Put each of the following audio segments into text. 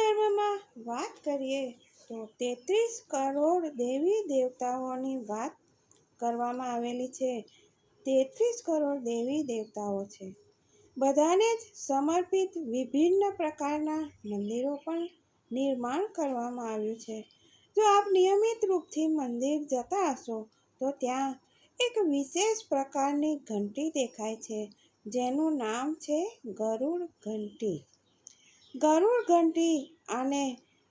ધર્મમાં વાત કરીએ તો તેત્રીસ કરોડ દેવી દેવતાઓની વાત કરવામાં આવેલી છે. તેત્રીસ કરોડ દેવી દેવતાઓ છે. બધાને જ સમર્પિત વિભિન્ન પ્રકારના મંદિરો પણ નિર્માણ કરવામાં આવ્યું છે. જો આપ નિયમિત રૂપથી મંદિર જતા હશો, તો ત્યાં એક વિશેષ પ્રકારની ઘંટી દેખાય છે, જેનું નામ છે ગરુડ ઘંટી. ગરુડ ઘંટી અને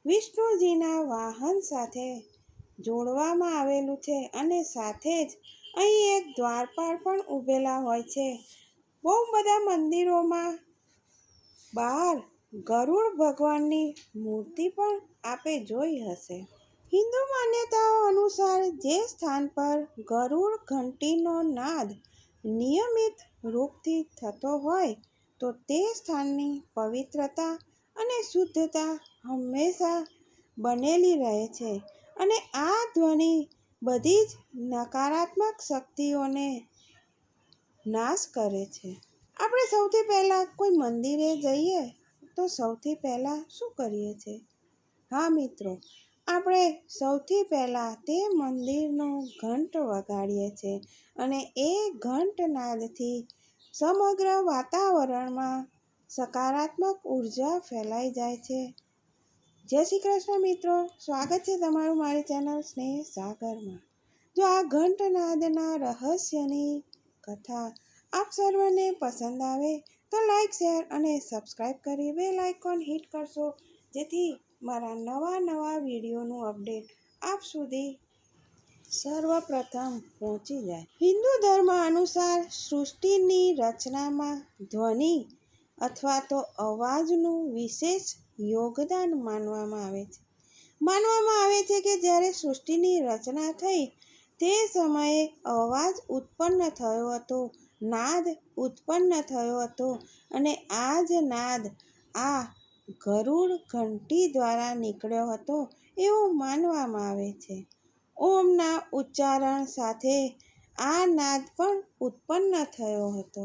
વિષ્ણુજીના વાહન સાથે જોડવામાં આવેલું છે અને સાથે જ અહીં એક દ્વારપાળ પણ ઊભેલા હોય છે. બહુ બધા મંદિરોમાં બહાર ગરુડ ભગવાનની મૂર્તિ પણ આપે જોઈ હશે. હિન્દુ માન્યતાઓ અનુસાર જે સ્થાન પર ગરુડ ઘંટીનો નાદ નિયમિત રૂપથી થતો હોય તો તે સ્થાનની પવિત્રતા અને શુદ્ધતા હંમેશા બનેલી રહે છે. અને આ ધ્વનિ બધી જ નકારાત્મક શક્તિઓને નાશ કરે છે. આપણે સૌથી પહેલાં કોઈ મંદિરે જઈએ તો સૌથી પહેલાં શું કરીએ છીએ હા, મિત્રો, આપણે સૌથી પહેલાં તે મંદિરનો ઘંટ વગાડીએ છીએ અને એ ઘંટનાદથી સમગ્ર વાતાવરણમાં સકારાત્મક ઊર્જા ફેલાઈ જાય છે. જય શ્રી કૃષ્ણ મિત્રો, સ્વાગત છે તમારું મારી ચેનલ સ્નેહ સાગરમાં. જો આ ઘંટનાદના રહસ્યની કથા આપ સર્વને પસંદ આવે, તો લાઈક, શેર અને સબસ્ક્રાઈબ કરી બેલ આઇકોન હિટ કરશો, જેથી મારા નવા નવા વિડીયોનું અપડેટ આપ સુધી સર્વપ્રથમ પહોંચી જાય. હિન્દુ ધર્મ અનુસાર સૃષ્ટિની રચનામાં ધ્વનિ અથવા તો અવાજનું વિશેષ યોગદાન માનવામાં આવે છે. માનવામાં આવે છે કે જ્યારે સૃષ્ટિની રચના થઈ, તે સમયે અવાજ ઉત્પન્ન થયો હતો, નાદ ઉત્પન્ન થયો હતો અને આ જ નાદ આ ગરુડ ઘંટી દ્વારા નીકળ્યો હતો એવું માનવામાં આવે છે. ઓમના ઉચ્ચારણ સાથે આ નાદ પણ ઉત્પન્ન થયો હતો.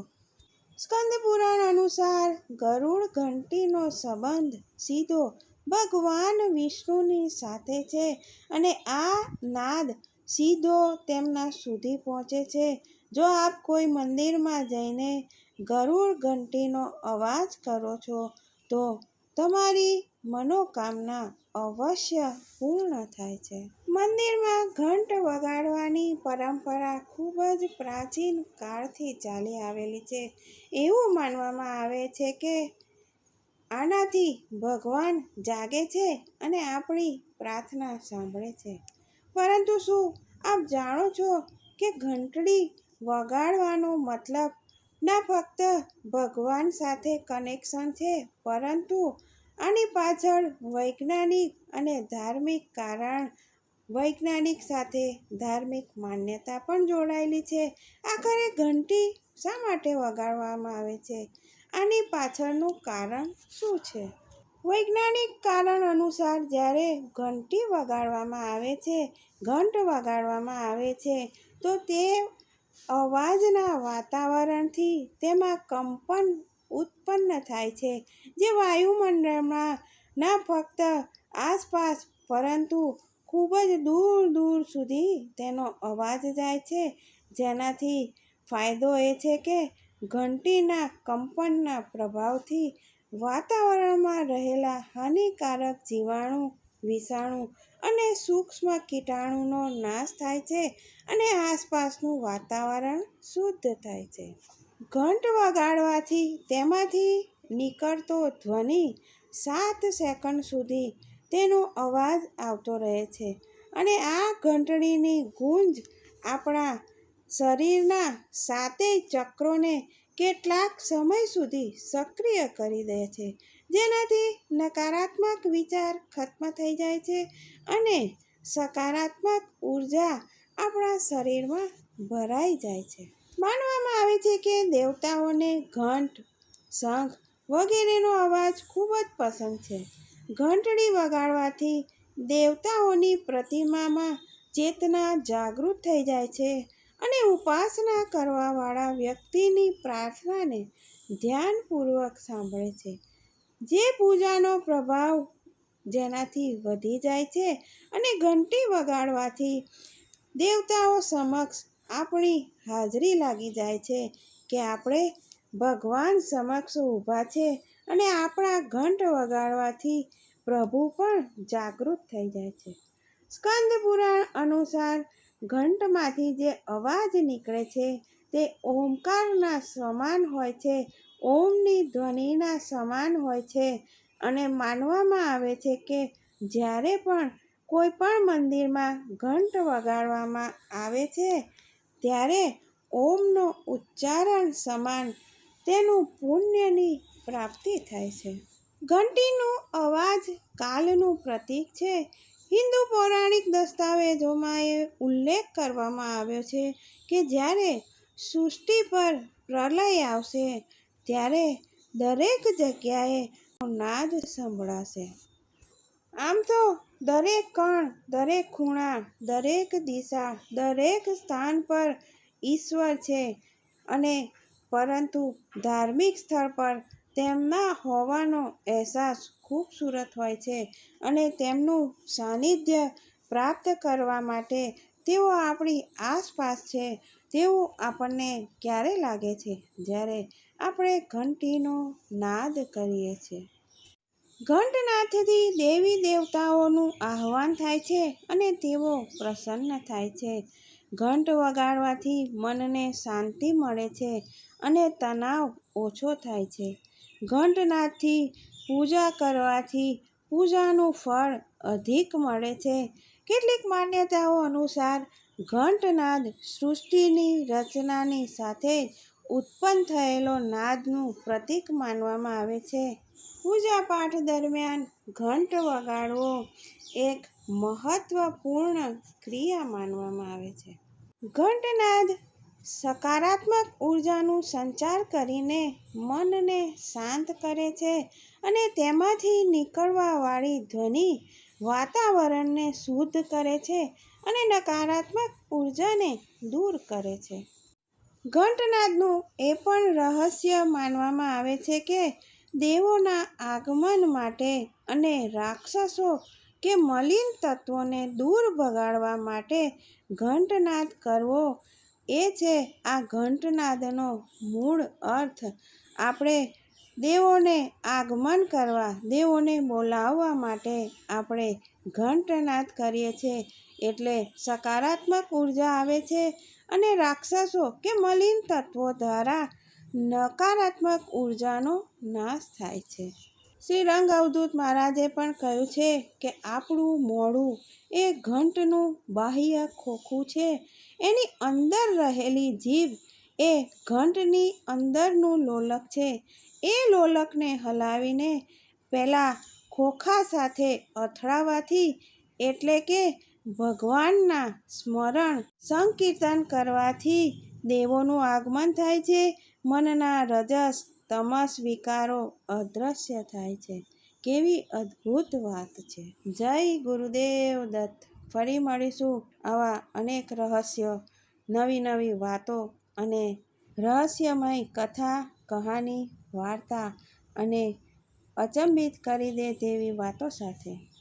સ્કંદ પુરાણ અનુસાર ગરુડ ઘંટીનો સંબંધ સીધો ભગવાન વિષ્ણુની સાથે છે અને આ નાદ સીધો તેમના સુધી પહોંચે છે. જો આપ કોઈ મંદિરમાં જઈને ગરુડ ઘંટીનો અવાજ કરો છો, તો તમારી મનોકામના અવશ્ય પૂર્ણ થાય છે. મંદિરમાં ઘંટ વગાડવાની પરંપરા ખૂબ જ પ્રાચીન કાળથી ચાલી આવેલી છે. એવું માનવામાં આવે છે કે આનાથી ભગવાન જાગે છે અને આપણી પ્રાર્થના સાંભળે છે. પરંતુ શું આપ જાણો છો કે ઘંટડી વગાડવાનો મતલબ ના ફક્ત ભગવાન સાથે કનેક્શન છે, પરંતુ આની પાછળ વૈજ્ઞાનિક અને ધાર્મિક કારણ વૈજ્ઞાનિક સાથે ધાર્મિક માન્યતા પણ જોડાયેલી છે. આખરે ઘંટી શા માટે વગાડવામાં આવે છે? આની પાછળનું કારણ શું છે? વૈજ્ઞાનિક કારણ અનુસાર જ્યારે ઘંટી વગાડવામાં આવે છે, ઘંટ વગાડવામાં આવે છે, તો તે અવાજના વાતાવરણથી તેમાં કંપન ઉત્પન્ન થાય છે, જે વાયુમંડળમાં ના ફક્ત આસપાસ પરંતુ ખૂબ જ દૂર દૂર સુધી તેનો અવાજ જાય છે. જેનાથી ફાયદો એ છે કે ઘંટીના કંપનના પ્રભાવથી વાતાવરણમાં રહેલા હાનિકારક જીવાણુ, વિષાણુ અને સૂક્ષ્મ કીટાણુનો નાશ થાય છે અને આસપાસનું વાતાવરણ શુદ્ધ થાય છે. ઘંટ વગાડવાથી તેમાંથી નીકળતો ધ્વનિ સાત સેકન્ડ સુધી તેનો અવાજ આવતો રહે છે અને આ ઘંટડીની ગૂંજ આપણા શરીરના સાતેય ચક્રોને કેટલાક સમય સુધી સક્રિય કરી દે છે. જેનાથી નકારાત્મક વિચાર ખત્મ થઈ જાય છે અને સકારાત્મક ઊર્જા આપણા શરીરમાં ભરાઈ જાય છે. માનવામાં આવે છે કે દેવતાઓને ઘંટ, શંખ વગેરેનો અવાજ ખૂબ જ પસંદ છે. ઘંટડી વગાડવાથી દેવતાઓની પ્રતિમામાં ચેતના જાગૃત થઈ જાય છે અને ઉપાસના કરવાવાળા વ્યક્તિની પ્રાર્થનાને ધ્યાનપૂર્વક સાંભળે છે. જે પૂજાનો પ્રભાવ જેનાથી વધી જાય છે અને ઘંટી વગાડવાથી દેવતાઓ સમક્ષ આપણી હાજરી લાગી જાય છે કે આપણે ભગવાન સમક્ષ ઊભા છે અને આપણા ઘંટ વગાડવાથી પ્રભુ પણ જાગૃત થઈ જાય છે. સ્કંદ પુરાણ અનુસાર ઘંટમાંથી જે અવાજ નીકળે છે તે ઓમકારના સમાન હોય છે, ઓમની ધ્વનિના સમાન હોય છે અને માનવામાં આવે છે કે જ્યારે પણ કોઈ પણ મંદિરમાં ઘંટ વગાડવામાં આવે છે, ત્યારે ઓમનો ઉચ્ચારણ સમાન તેનું પુણ્યની પ્રાપ્તિ થાય છે. ઘંટીનો અવાજ કાલનું પ્રતીક છે. હિન્દુ પૌરાણિક દસ્તાવેજોમાં એ ઉલ્લેખ કરવામાં આવ્યો છે કે જ્યારે સૃષ્ટિ પર પ્રલય આવશે, ત્યારે દરેક જગ્યાએ નાદ સંભળાશે. આમ તો દરેક કણ, દરેક ખૂણા, દરેક દિશા, દરેક સ્થાન પર ઈશ્વર છે અને પરંતુ ધાર્મિક સ્થળ પર તેમના હોવાનો અહેસાસ ખૂબસૂરત હોય છે અને તેમનું સાનિધ્ય પ્રાપ્ત કરવા માટે તેઓ આપણી આસપાસ છે. તેવું આપણને ક્યારે લાગે છે? જ્યારે આપણે ઘંટીનો નાદ કરીએ છીએ. ઘંટનાદથી દેવી દેવતાઓનું આહવાન થાય છે અને તેઓ પ્રસન્ન થાય છે. ઘંટ વગાડવાથી મનને શાંતિ મળે છે અને તણાવ ઓછો થાય છે. ઘંટનાથથી પૂજા કરવાથી પૂજાનું ફળ અધિક મળે છે. કેટલીક માન્યતાઓ અનુસાર ઘંટનાદ સૃષ્ટિની રચનાની સાથે જ ઉત્પન્ન થયેલો નાદનું પ્રતીક માનવામાં આવે છે. પૂજાપાઠ દરમિયાન ઘંટ વગાડવો એક મહત્વપૂર્ણ ક્રિયા માનવામાં આવે છે. ઘંટનાદ સકારાત્મક ઉર્જાનું સંચાર કરીને મનને શાંત કરે છે અને તેમાંથી નીકળવાવાળી ધ્વનિ વાતાવરણને શુદ્ધ કરે છે અને નકારાત્મક ઉર્જાને દૂર કરે છે. ઘંટનાદનું એ પણ રહસ્ય માનવામાં આવે છે કે દેવોના આગમન માટે અને રાક્ષસો કે મલિન તત્વોને દૂર ભગાડવા માટે ઘંટનાદ કરવો. એ છે આ ઘંટનાદનો મૂળ અર્થ. આપણે દેવોને આગમન કરવા, દેવોને બોલાવવા માટે આપણે ઘંટનાદ કરીએ છીએ એટલે સકારાત્મક ઊર્જા આવે છે અને રાક્ષસો કે મલિન તત્વો દ્વારા નકારાત્મક ઉર્જાનો નાશ થાય છે. શ્રી રંગ અવધૂત મહારાજે પણ કહ્યું છે કે આપણું મોડું એ ઘંટનું બાહ્ય ખોખું છે. એની અંદર રહેલી જીભ એ ઘંટની અંદરનું લોલક છે. એ લોલકને હલાવીને પહેલાં ખોખા સાથે અથડાવાથી એટલે કે ભગવાનના સ્મરણ સંકીર્તન કરવાથી દેવોનું આગમન થાય છે. મનના રજસ તમસ વિકારો અદૃશ્ય થાય છે. કેવી અદ્ભુત વાત છે. જય ગુરુદેવ દત્ત. ફરી મળીશું આવા અનેક રહસ્ય, નવી નવી વાતો અને રહસ્યમય કથા, કહાની, વાર્તા અને અચંબિત કરી દે તેવી વાતો સાથે.